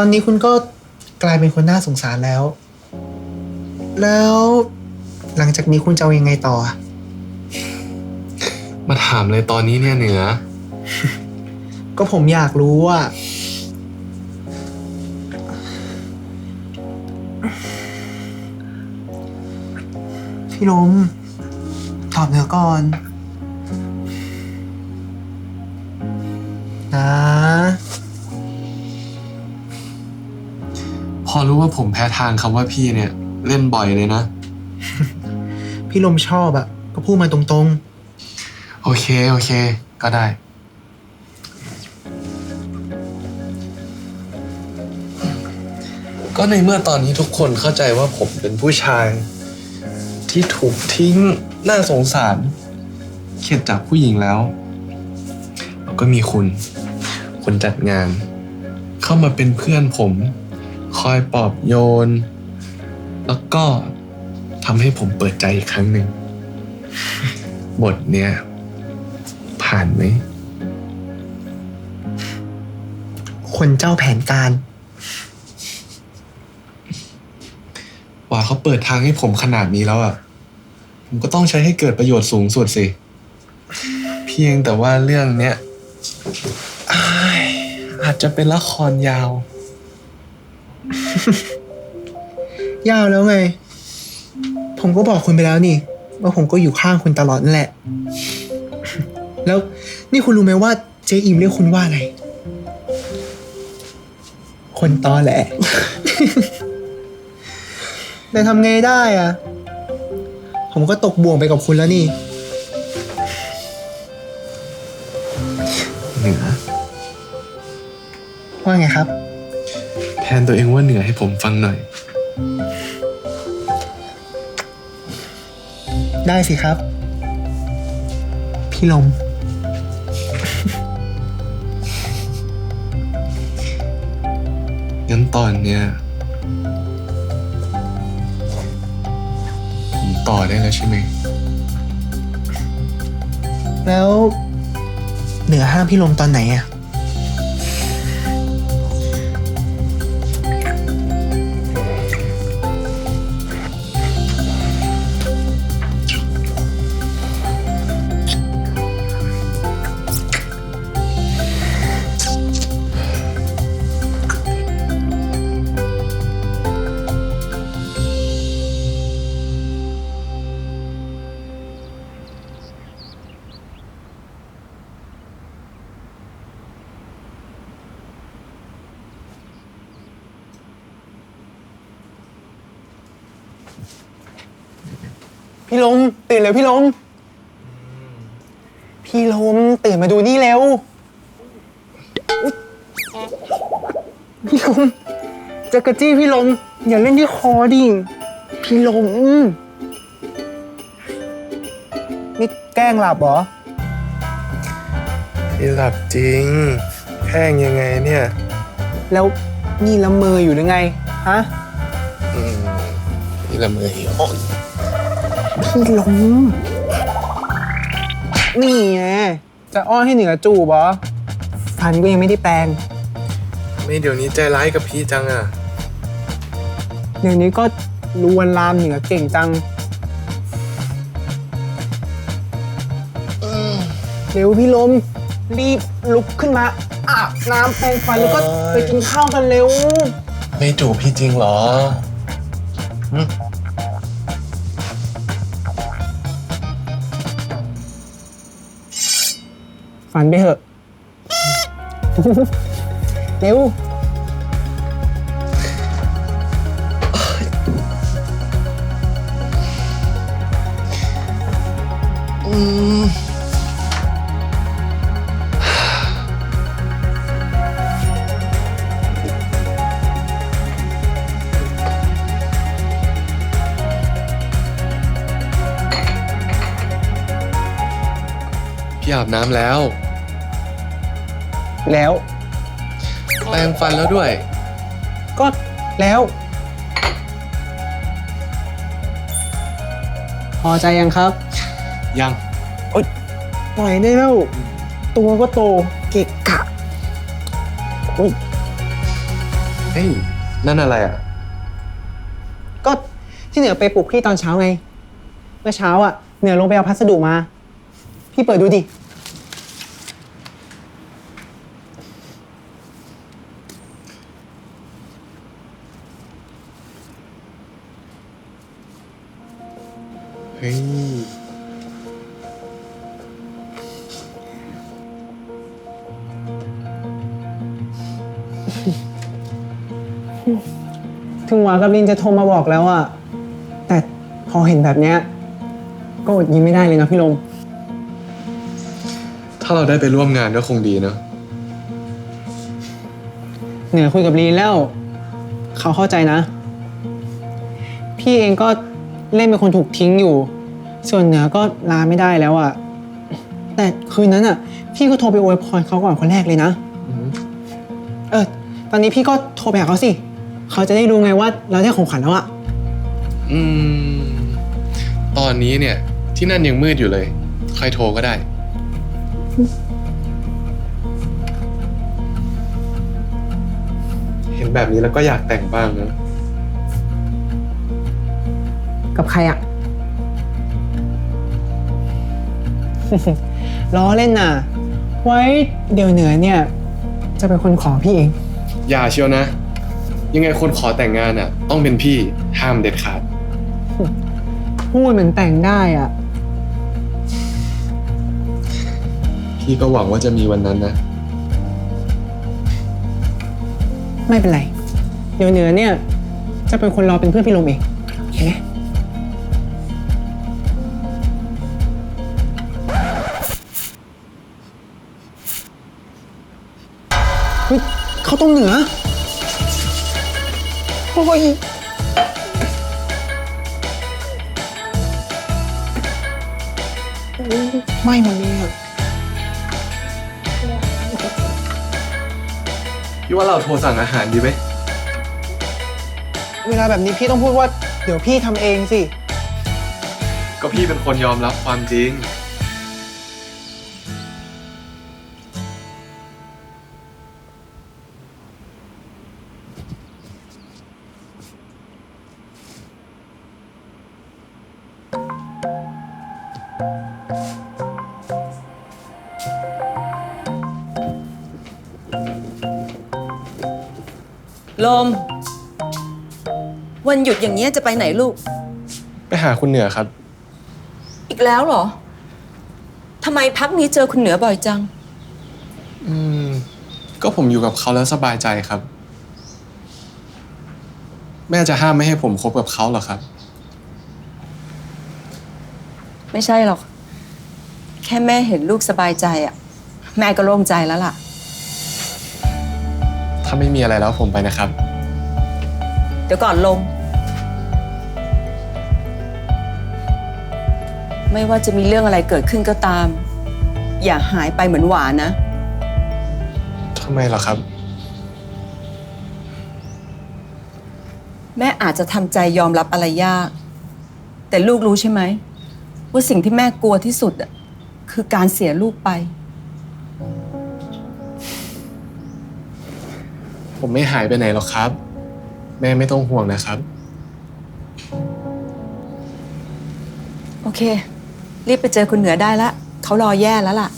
ตอนนี้คุณก็กลายเป็นคนน่าสงสารแล้ว แล้วหลังจากนี้คุณจะเอายังไงต่ออะมาถามเลยตอนนี้เนี่ยเหนือ ก็ผมอยากรู้อะพี่ลมตอบเหนือก่อน นะ รู้ว่าผมแพ้ทางคำว่าพี่เนี่ย เล่นบ่อยเลยนะ พี่ลมชอบอะก็พูดมาตรงโอเค โอเค ก็ได้ ก็ในเมื่อตอนนี้ทุกคนเข้าใจว่าผมเป็นผู้ชาย ที่ถูกทิ้งน่าสงสารเข็ดจากผู้หญิงแล้วแล้วก็มีคุณ คนจัดงาน เข้ามาเป็นเพื่อนผม คอยปลอบโยน แล้วก็ทำให้ผมเปิดใจอีกครั้งหนึ่ง บทเนี้ยผ่านไหมๆคนเจ้าแผนการ ว่าเขาเปิดทางให้ผมขนาดนี้แล้วอะ ผมก็ต้องใช้ให้เกิดประโยชน์สูงสุดสิ เพียงแต่ว่าเรื่องเนี้ยอ้ายอาจจะเป็นละครยาว ยาวแล้วไง ผมก็บอกคุณไปแล้วนี่ ว่าผมก็อยู่ข้างคุณตลอดนั่นแหละ แล้วนี่คุณรู้ไหมว่าเจ๊อิมเรียกคุณว่าอะไร คนตอแหละ แต่ทำไงได้อะผมก็ตกบ่วงไปกับคุณแล้วนี่ เหนือว่าไงครับแท นตัวเองว่าเหนือให้ผมฟังหน่อย ได้สิครับ พี่ลม งั้นตอนเนี้ยผมต่อได้แล้วใช่ไหม แล้วเหนือห้ามพี่ลมตอนไหนอะ พี่ลมตื่นเร็วพี่ลม พี่ลมตื่นมาดูนี่เร็วอุ๊ยพี่ลมจะกระจี้พี่ลมอย่าเล่นที่คอดิพี่ลมนี่แกล้งหลับเหรอ พี่หลับจริงแห้งยังไงเนี่ยแล้วนี่ละเมออยู่หรือไง ฮะ อืมพี่ละเมอหิว พี่ลมนี่ไง จะอ้อนให้เหนือจูบเหรอฟันก็ยังไม่ได้แปรงไม่เดี๋ยวนี้ใจร้ายกับพี่จังอะ เดี๋ยวนี้ก็ลวนลามเหนือเก่งจังเร็วพี่ลม รีบลุกขึ้นมาอาบน้ำแปรงฟันแล้วก็ไปกินข้าวกันเร็ว ไม่จูบพี่จริงเหรอ ฝันไปเถอะ เร็วพี่อาบน้ำแล้ว แล้ว แปรงฟันแล้วด้วย ก็แล้ว พอใจยังครับ ยัง ปล่อยได้แล้ว ตัวก็โตเกะกะอุ้ยฮ้ย นั่นอะไรอะ ก็ที่เหนือไปปลุกพี่ตอนเช้าไง เมื่อเช้าอะเหนือลงไปเอาพัสดุมา พี่เปิดดูดิ ฮ้ยถึงหวากับลินจะโทรมาบอกแล้วอะแต่พอเห็นแบบเนี้ยก็อดยิ้มไม่ได้เลยนะพี่ลม ถ้าเราได้ไปร่วมงานก็คงดีเนอะเหนือคุยกับลีนแล้ว เขาเข้าใจนะ พี่เองก็เล่นเป็นคนถูกทิ้งอยู่ ส่วนเหนือก็ลาไม่ได้แล้วอะแต่คืนนั้นอะพี่ก็โทรไปอวยพรเขาก่อนคนแรกเลยนะอืมเออ ตอนนี้พี่ก็โทรไปหาเขาสิ เขาจะได้รู้ไงว่าเราได้ของขวัญแล้วอะอืม ตอนนี้เนี่ย ที่นั่นยังมืดอยู่เลยค่อยโทรก็ได้ เห็นแบบนี้แล้วก็อยากแต่งบ้างนะ กับใครอะ ล้อเล่นน่ะ ไว้เดี๋ยวเหนือเนี่ย จะเป็นคนขอพี่เอง อย่าเชียวนะ ยังไงคนขอแต่งงานอะ ต้องเป็นพี่ห้ามเด็ดขาด พูดเหมือนแต่งได้อะพี่ก็หวังว่าจะมีวันนั้นนะ ไม่เป็นไร เดี๋ยวเหนือเนี่ย จะเป็นคนรอเป็นเพื่อนพี่ลมเองโอเคไหม เฮ้ยเขาวต้องเหนือ โอ้ยไม่หมดเลยอะพี่ว่าเราโทรสั่งอาหารดีไหม เวลาแบบนี้พี่ต้องพูดว่า เดี๋ยวพี่ทำเองสิ ก็พี่เป็นคนยอมรับความจริง ลม วันหยุดอย่างเงี้ยจะไปไหนลูก ไปหาคุณเหนือครับ อีกแล้วเหรอทำไมพักนี้เจอคุณเหนือบ่อยจัง อืม ก็ผมอยู่กับเขาแล้วสบายใจครับ แม่จะห้ามไม่ให้ผมคบกับเขาเหรอครับ ไม่ใช่หรอก แค่แม่เห็นลูกสบายใจอะแม่ก็โล่งใจแล้วล่ะ ถ้าไม่มีอะไรแล้วผมไปนะครับ เดี๋ยวก่อนลมไม่ว่าจะมีเรื่องอะไรเกิดขึ้นก็ตาม อย่าหายไปเหมือนหวานนะ ทำไมเหรอครับ แม่อาจจะทำใจยอมรับอะไรยาก แต่ลูกรู้ใช่ไหม ว่าสิ่งที่แม่กลัวที่สุดอะคือการเสียลูกไป ผมไม่หายไปไหนหรอกครับ แม่ไม่ต้องห่วงนะครับ โอเค รีบไปเจอคุณเหนือได้ละเขารอแย่แล้วล่ะ